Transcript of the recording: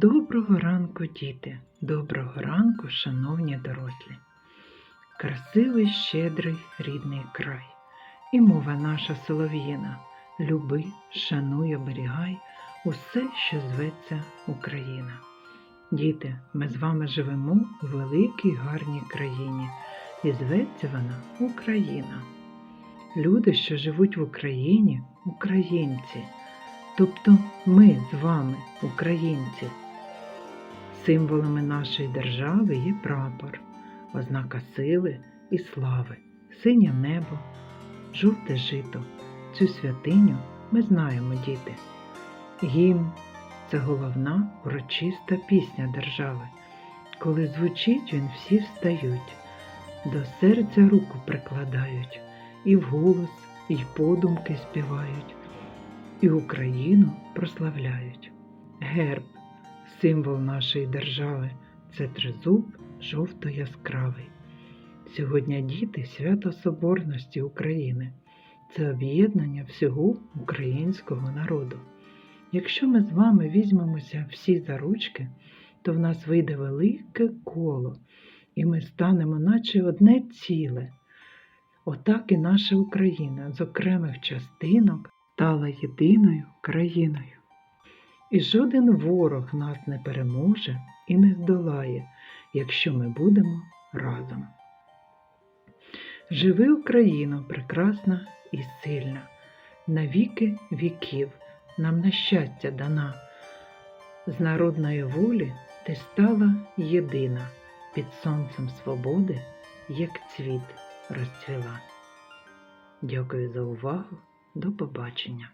Доброго ранку, діти, доброго ранку, шановні дорослі. Красивий, щедрий рідний край. І мова наша солов'їна. Люби, шануй, оберігай усе, що зветься Україна. Діти, ми з вами живемо у великій гарній країні, і зветься вона Україна. Люди, що живуть в Україні, українці. Тобто ми з вами, українці. Символами нашої держави є прапор, ознака сили і слави, синє небо, жовте жито. Цю святиню ми знаємо, діти. Гімн це головна урочиста пісня держави. Коли звучить він, всі встають, до серця руку прикладають, і вголос, і подумки співають і Україну прославляють. Герб, символ нашої держави, це тризуб жовто-яскравий. Сьогодні діти свято Соборності України. Це об'єднання всього українського народу. Якщо ми з вами візьмемося всі за ручки, то в нас вийде велике коло, і ми станемо, наче одне ціле. Отак і наша Україна з окремих частинок стала єдиною країною. І жоден ворог нас не переможе і не здолає, якщо ми будемо разом. Живи Україно, прекрасна і сильна, навіки віків нам на щастя дана. З народної волі ти стала єдина, під сонцем свободи, як цвіт розцвіла. Дякую за увагу. До побачення!